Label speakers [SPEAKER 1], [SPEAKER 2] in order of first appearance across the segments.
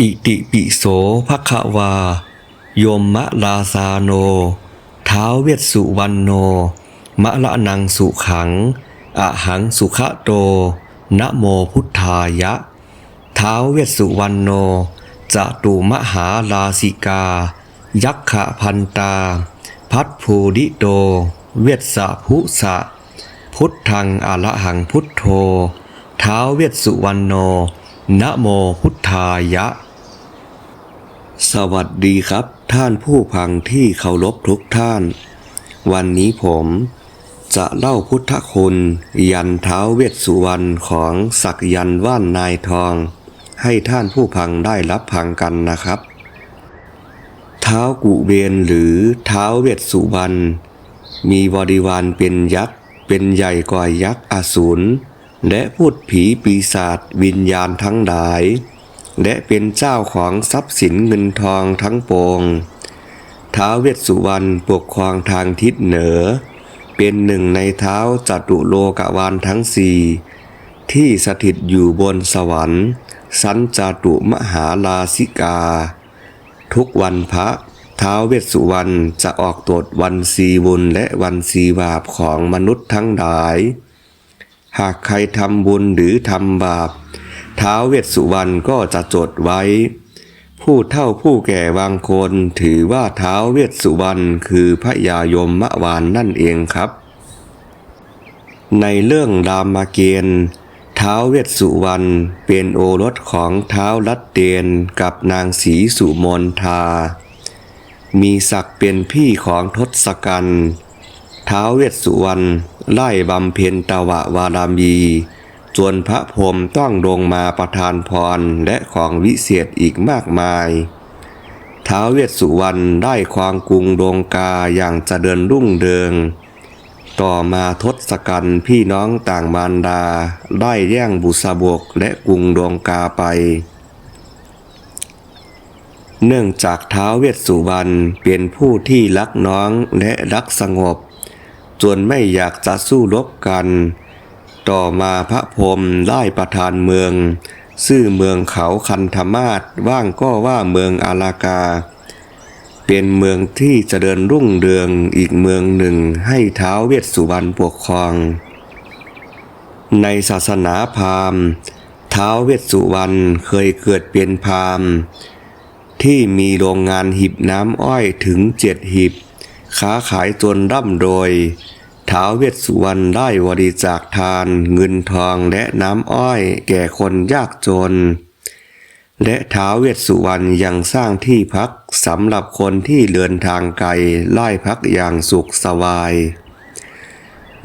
[SPEAKER 1] อิติปิโสภควาโยมมะลาซาโน ท้าวเวสสุวรรณโน มะละนังสุขังอะหังสุขะโต นะโมพุทธายะ ท้าวเวสสุวรรณโนจตุมหาลาสิกา ยักขะพันตา พัทภูริโต เวสสะภุสะ พุทธังอะระหังพุทโธ ท้าวเวสสุวรรณโนนะโมพุทธายะ สวัสดีครับ ท่านผู้พังที่เคารพทุกท่าน วันนี้ผมจะเล่าพุทธคุณ ยันเท้าเวสสุวรรณของศักยันว่านนายทอง ให้ท่านผู้พังได้รับพังกันนะครับ เท้ากุเบนหรือเท้าเวสสุวรรณมีบริวารเป็นยักษ์เป็นใหญ่กว่ายักษ์อสูรและพูดผีปีศาจวิญญาณทั้งหลาย และเป็นเจ้าของทรัพย์สินเงินทองทั้งปวงท้าวเวสสุวรรณปกครองทางทิศเหนือ เป็นหนึ่งในเท้าจัตุโลกวาลทั้งสี่ที่สถิตอยู่บนสวรรค์ สันจตุมหาลาสิกา ทุกวันพระท้าวเวสสุวรรณจะออกตรวจวันสีบุญและวันสีบาปของมนุษย์ทั้งหลาย หากใครทำบุญหรือทำบาป ท้าวเวสสุวรรณก็จะจดไว้ ผู้เฒ่าผู้แก่บางคนถือว่าท้าวเวสสุวรรณคือพระยายมมะวานนั่นเองครับ ในเรื่องรามเกียรติ์ท้าวเวสสุวรรณเป็นโอรสของท้าวรัตเตียนกับนางสีสุมนทา มีศักดิ์เป็นพี่ของทศกัณฐ์ท้าวเวสสุวรรณไล่บำเพ็ญตวะวารามี จนพระพรหมต้องลงมาประทานพรและของวิเศษอีกมากมาย ท้าวเวสสุวรรณได้ความกรุงดงกาอย่างเจริญรุ่งเรือง ต่อมาทศกัณฐ์พี่น้องต่างมารดา ได้แย่งบุษบกและกรุงดงกาไป เนื่องจากท้าวเวสสุวรรณเป็นผู้ที่รักน้องและรักสงบ จนไม่อยากจะสู้รบกัน ต่อมาพระพรมได้ประทานเมืองชื่อเมืองเขาคันธมาศว่างก็ว่าเมืองอาลากา เป็นเมืองที่เจริญรุ่งเรืองอีกเมืองหนึ่งให้ท้าวเวสสุวรรณปกครอง ในศาสนาพราหมณ์ท้าวเวสสุวรรณเคยเกิดเป็นพราหมณ์ที่มีโรงงานหีบน้ำอ้อยถึงเจ็ดหีบ ค้าขายจนร่ำรวย ท้าวเวสสุวรรณได้บริจาคทาน เงินทองและน้ำอ้อยแก่คนยากจน และท้าวเวสสุวรรณยังสร้างที่พักสำหรับคนที่เดินทางไกลไล่พักอย่างสุขสบาย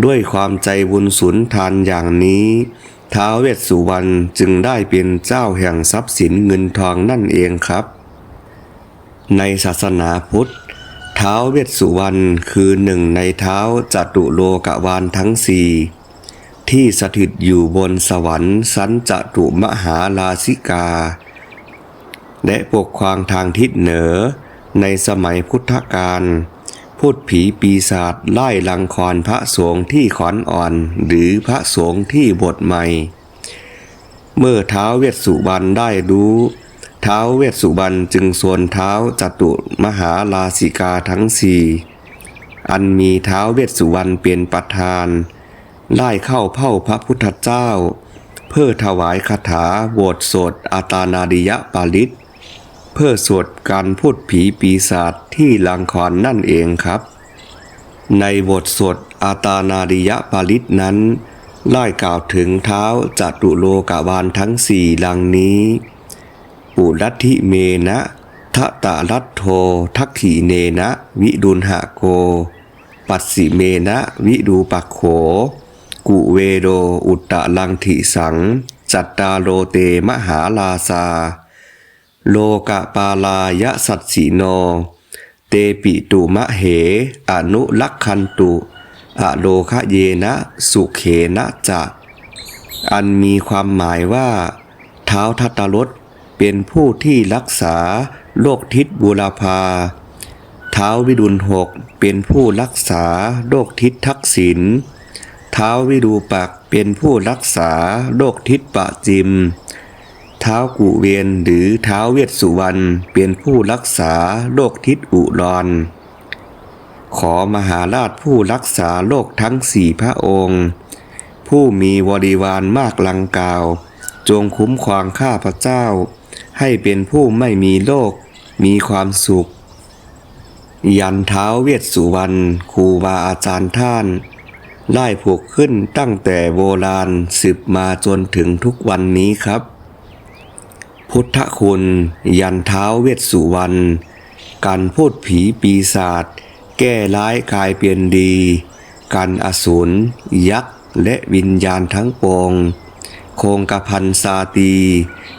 [SPEAKER 1] ด้วยความใจบุญสุนทานอย่างนี้ท้าวเวสสุวรรณจึงได้เป็นเจ้าแห่งทรัพย์สินเงินทองนั่นเองครับ ในศาสนาพุทธ ท้าวเวสสุวรรณคือหนึ่งในเท้าจัตุโลกวาลทั้งสี่ที่สถิตอยู่บนสวรรค์สันจตุมหาลาสิกา และปกครองทางทิศเหนือในสมัยพุทธกาลพูดผีปีศาจไล่ลังคอนพระสงฆ์ที่ขอนอ่อนหรือพระสงฆ์ที่บทใหม่ เมื่อท้าวเวสสุวรรณได้รู้ ท้าวเวสสุวรรณจึงสวนเท้าจตุมหาลาสิกาทั้งสี่อันมีท้าวเวสสุวรรณเป็นประธานไล่เข้าเผ่าพระพุทธเจ้า เพื่อถวายคาถาบทสดอาตานาดิยปาลิต เพื่อสวดการพูดผีปีศาจที่ลังคอนนั่นเองครับ ในบทสวดอาตานาดิยปาลิตนั้นไล่กล่าวถึงเท้าจัตุโลกาวาลทั้งสี่ดังนี้ ปุรัติเมนะทะตะรัตโททักขีเนนะวิดุลหะโก ปัสสิเมนะวิดูปักโข กุเวโดอุตตะลังถิสัง จัตตาโรเตมหาลาซา โลกะปาลายะสัตสีโน เตปิตุมะเห อนุลักขันตุอโลคะเยนะสุเขนะจะอันมีความหมายว่า เท้าทัตตรส เป็นผู้ที่รักษาโรคทิศบุรพาเท้าวิดุลหกเป็นผู้รักษาโรคทิศทักษิณเท้าวิดูปักเป็นผู้รักษาโรคทิศปะจิมเท้าวกุเวนหรือท้าวเวสสุวรรณเป็นผู้รักษาโลกทิศอุรอน ขอมหาราชผู้รักษาโลกทั้งสี่พระองค์ ผู้มีบริวารมากลังกาว จงคุ้มครองข้าพระเจ้า ให้เป็นผู้ไม่มีโรคมีความสุข ยันเท้าวเวสสุวรรณครูบาอาจารย์ท่านไล่ผูกขึ้นตั้งแต่โบราณสืบมาจนถึงทุกวันนี้ครับ พุทธคุณ ยันเท้าเวสสุวรรณการพูดผีปีศาจแก้ร้ายกลายเปลี่ยนดีกันอสูรยักษ์และวิญญาณทั้งปวง คงกระพันซาตี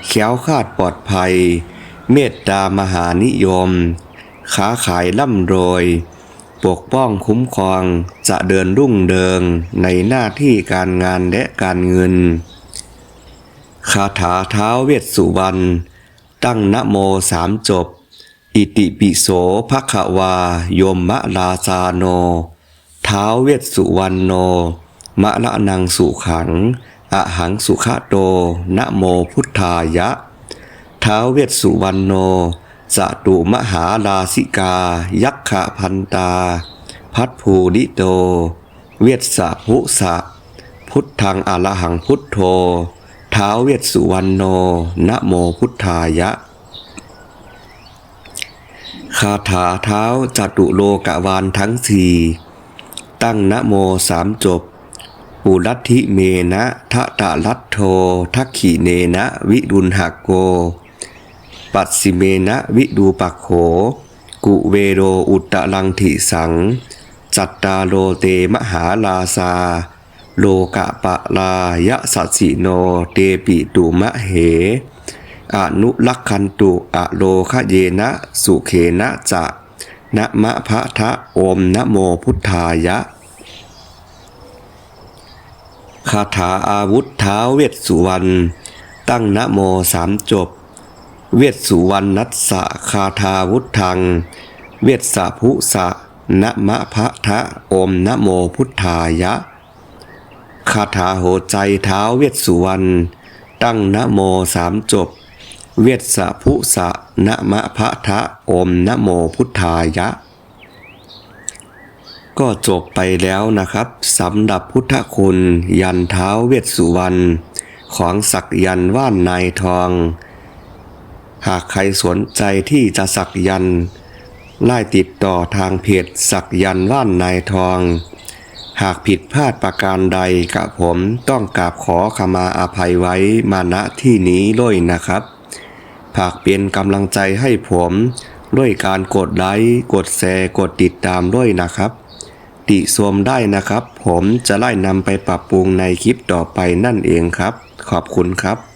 [SPEAKER 1] แขยวคาดปลอดภัย เมตตามหานิยม ค้าขายร่ำรวยปกป้องคุ้มครองจะเดินรุ่งเดิงในหน้าที่การงานและการเงิน คาถาเท้าเวสสุวรรณตั้งนะโมสามจบ อิติปิโสภควายมมะลาซาโน เท้าเวสสุวรรณโน มะละนังสุขัง อะหังสุขะโตนะโมพุทธายะ ท้าวเวสสุวรรณโนสตุมหาลาสิกา ยักขะพันตา พัทภูดิโต เวสสะภุสะ พุทธังอรหังพุทโธ ท้าวเวสสุวรรณโนนะโมพุทธายะ คาถาเท้าจตุโลกวานทั้งสี่ตั้งนะโมสามจบ ปุรัติเมนะทะตะรัตโททักขิเนนะวิรุณหกโก ปัสสิเมนะวิดูปักโข กุเวโรอุตตะลังถิสัง จัตตาโลเตมหาลาซา โลกะปะลายะสัสสิโนเตปิตุมะเหอนุลักขันตุอะโลคะเยนะสุเขนะจะนะมะพะทะโอมนะโมพุทธายะ คาถาอาวุธเท้าเวสสุวรรณตั้งนะโมสามจบ เวสสุวรรณนัสสะคาถาวุธทัง เวสสะภุสะนะมะพะทะอมนะโมพุทธายะ คาถาโหใจเท้าเวสสุวรรณตั้งนะโมสามจบ เวสสะภุสะนะมะพะทะอมนะโมพุทธายะ ก็จบไปแล้วนะครับสำหรับพุทธคุณยันเท้าเวสสุวรรณของศักยันว่านนายทอง หากใครสนใจที่จะสักยันไล่ติดต่อทางเพจสักยันว่านนายทอง หากผิดพลาดประการใดกับผมต้องกราบขอขมาอาภัยไว้มาณที่นี้ด้วยนะครับหากเป็นกำลังใจให้ผมด้วยการกดไลค์ กดแชร์ กดติดตามด้วยนะครับ ติชมได้นะครับ ผมจะไล่นำไปปรับปรุงในคลิปต่อไปนั่นเองครับ ขอบคุณครับ